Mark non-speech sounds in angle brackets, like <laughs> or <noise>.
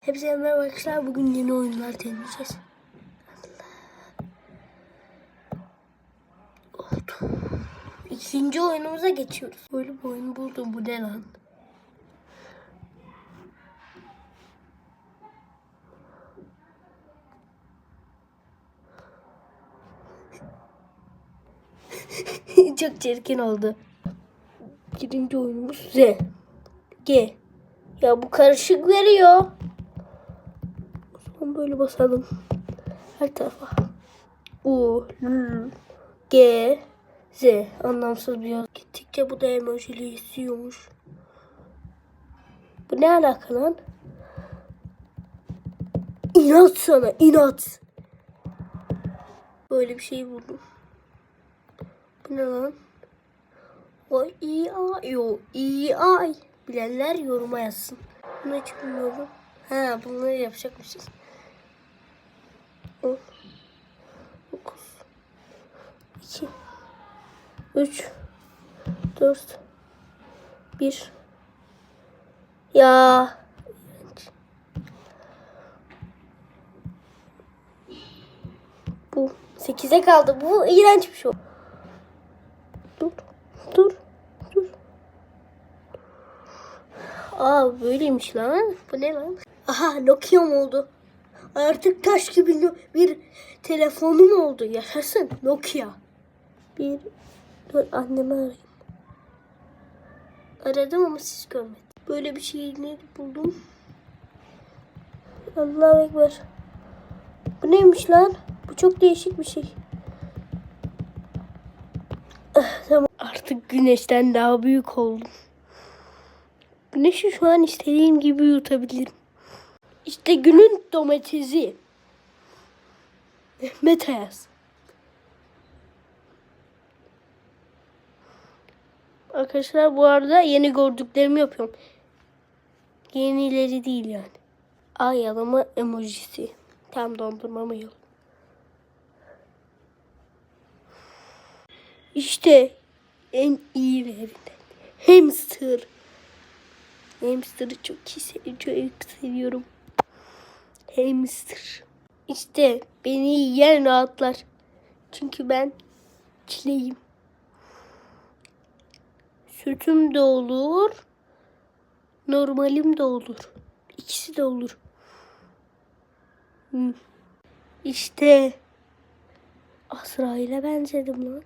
Hepinize merhaba arkadaşlar. Bugün yeni oyunlar deneyeceğiz. Oldu. İkinci oyunumuza geçiyoruz. Böyle bir oyun buldum. Bu ne lan? <laughs> Çok çirkin oldu. Birinci oyunumuz Z. G. Ya bu karışık veriyor. O zaman böyle basalım. Her tarafa. U, L, G, Z. Anlamsız bir yaz. Gittikçe bu da emojili istiyormuş. Bu ne alaka lan? İnat sana inat. Böyle bir şey buldum. Bu ne lan? O i a yo i ay. Bilenler yoruma yazsın. Bunu hiç bilmiyorum. Ha bunları yapacakmışız. 10 9 2 3 4 1 Ya. Bu 8'e kaldı. Bu iğrenç bir şey. Dur. Dur. Dur. Aa böyleymiş lan. Bu ne lan? Aha Nokia'm oldu. Artık taş gibi bir telefonum oldu. Yaşasın Nokia. Bir dur annemi arayayım. Aradım ama siz görmediniz. Böyle bir şey ne buldum. Allahu Ekber. Bu neymiş lan? Bu çok değişik bir şey. Ah, tamam. Artık güneşten daha büyük oldum. Güneşi şu an istediğim gibi yutabilirim. İşte günün domatesi. Yaz. Arkadaşlar bu arada yeni gördüklerimi yapıyorum. Yenileri değil yani. Ay yalama emojisi. Tam dondurmamı yiyorum. İşte en iyilerinden. Hamster. Hamster'ı çok iyi seviyorum. Hamster. İşte beni yiyen rahatlar. Çünkü ben çileyim. Sütüm de olur. Normalim de olur. İkisi de olur. İşte Azrail'e benzedim lan.